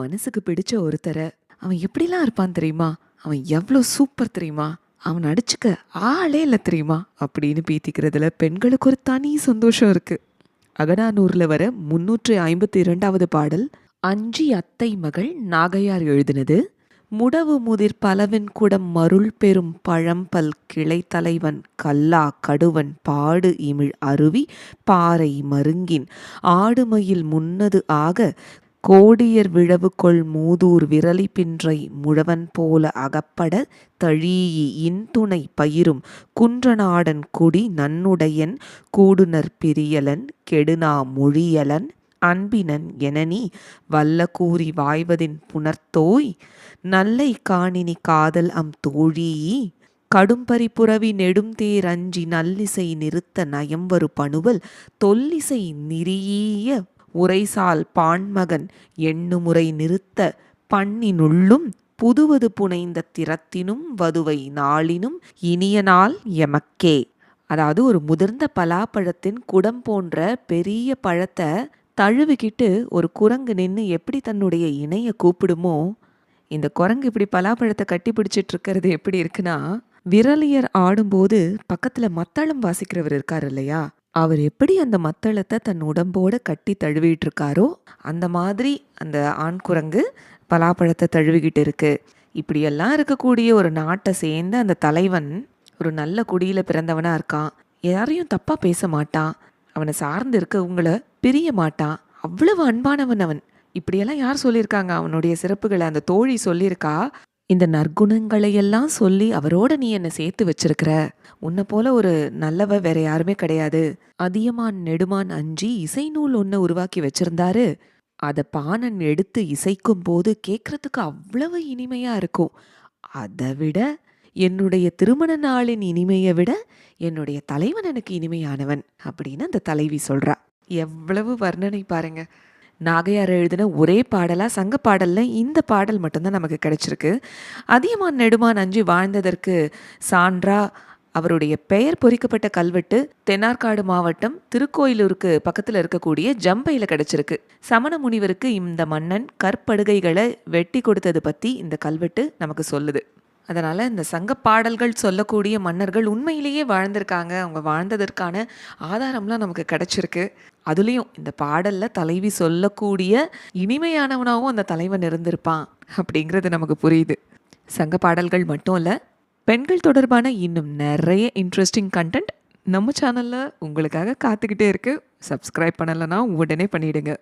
மனசுக்கு பிடிச்ச ஒருத்தரை அவன் எப்படிலாம் இருப்பான் தெரியுமா? அவன் எவ்வளோ சூப்பர் தெரியுமா? அவன் அடிச்சுக்க ஆளே இல்லை தெரியுமா? அப்படின்னு பீத்திக்கிறதுல பெண்களுக்கு ஒரு தனி சந்தோஷம் இருக்கு. அகனானூரில் வர முன்னூற்றி ஐம்பத்தி இரண்டாவது பாடல் அஞ்சி அத்தை மகள் நாகையார் எழுதினது. முடவு முதிர் பலவின் குடம் மருள் பெறும் பழம்பல் கிளை தலைவன் கல்லா கடுவன் பாடு இமிழ் அருவி பாறை மருங்கின். ஆடுமையில் முன்னது ஆக கோடியர் விழவு கொள் மூதூர் விரலி பின்றை முழவன் போல அகப்பட தழீயி இன்துணை பயிரும் குன்றநாடன் குடி நன்னுடையன் கூடுனர் பிரியலன் கெடுனா மொழியலன் அன்பினன் எனனி வல்ல கூறி வாய்வதின் புணர்த்தோய் நல்லை காணினி காதல் அம் தோழீயி கடும்பரி புரவி நெடும்தேரஞ்சி நல்லிசை நிறுத்த நயம்வரு பணுவல் தொல்லிசை நிறியீய உரைசால் பாண்மகன் எண்ணுமுறை நிறுத்த பண்ணினுள்ளும் புதுவது புனைந்த திறத்தினும் வதுவை நாளினும் இனிய நாள் எமக்கே. அதாவது ஒரு முதிர்ந்த பலாப்பழத்தின் குடம் போன்ற பெரிய பழத்தை தழுவிக்கிட்டு ஒரு குரங்கு நின்று எப்படி தன்னுடைய இணைய கூப்பிடுமோ இந்த குரங்கு இப்படி பலாப்பழத்தை கட்டி பிடிச்சிட்டு இருக்கிறது எப்படி இருக்குன்னா விரலியர் ஆடும்போது பக்கத்தில் மத்தளம் வாசிக்கிறவர் இருக்கார் இல்லையா? அவர் எப்படி அந்த மத்தளத்தை தன் உடம்போட கட்டி தழுவிட்டு இருக்காரோ அந்த மாதிரி அந்த ஆண் குரங்கு பலாப்பழத்தை தழுவிக்கிட்டு இருக்கு. இப்படியெல்லாம் இருக்கக்கூடிய ஒரு நாட்டை சேர்ந்த அந்த தலைவன் ஒரு நல்ல குடியில பிறந்தவனா இருக்கான். யாரையும் தப்பா பேச மாட்டான். அவனை சார்ந்து இருக்கவங்களை பிரிய மாட்டான். அவ்வளவு அன்பானவன் அவன். இப்படியெல்லாம் யார் சொல்லியிருக்காங்க? அவனுடைய சிறப்புகளை அந்த தோழி சொல்லியிருக்கா? இந்த நற்குணங்களையெல்லாம் சொல்லி அவரோட நீ என்னை சேர்த்து வச்சிருக்கிற. உன்னை போல ஒரு நல்லவ வேற யாருமே கிடையாது. அதியமான் நெடுமான் அஞ்சி இசை நூல் ஒன்று உருவாக்கி வச்சிருந்தாரு. அதை பாணன் எடுத்து இசைக்கும் போது கேட்கறதுக்கு அவ்வளவு இனிமையா இருக்கும். அதை விட என்னுடைய திருமண நாளின் இனிமையை விட என்னுடைய தலைவன் எனக்கு இனிமையானவன் அப்படின்னு அந்த தலைவி சொல்றா. எவ்வளவு வர்ணனை பாருங்க. நாகையார் எழுதின ஒரே பாடலாக சங்க பாடலில் இந்த பாடல் மட்டும்தான் நமக்கு கிடைச்சிருக்கு. அதியமான் நெடுமான் அஞ்சு வாழ்ந்ததற்கு சான்றா அவருடைய பெயர் பொறிக்கப்பட்ட கல்வெட்டு தென்னார்காடு மாவட்டம் திருக்கோயிலூருக்கு பக்கத்தில் இருக்கக்கூடிய ஜம்பையில் கிடைச்சிருக்கு. சமண முனிவருக்கு இந்த மன்னன் கற்படுகைகளை வெட்டி கொடுத்தது பற்றி இந்த கல்வெட்டு நமக்கு சொல்லுது. அதனால் இந்த சங்க பாடல்கள் சொல்லக்கூடிய மன்னர்கள் உண்மையிலேயே வாழ்ந்திருக்காங்க. அவங்க வாழ்ந்ததற்கான ஆதாரம்லாம் நமக்கு கிடச்சிருக்கு. அதுலேயும் இந்த பாடலில் தலைவி சொல்லக்கூடிய இனிமையானவனாகவும் அந்த தலைவன் இருந்திருப்பான் அப்படிங்கிறது நமக்கு புரியுது. சங்க பாடல்கள் மட்டும் இல்லை பெண்கள் தொடர்பான இன்னும் நிறைய இன்ட்ரெஸ்டிங் கண்டென்ட் நம்ம சேனலில் உங்களுக்காக காத்துக்கிட்டே இருக்குது சப்ஸ்கிரைப் பண்ணலைன்னா உடனே பண்ணிவிடுங்க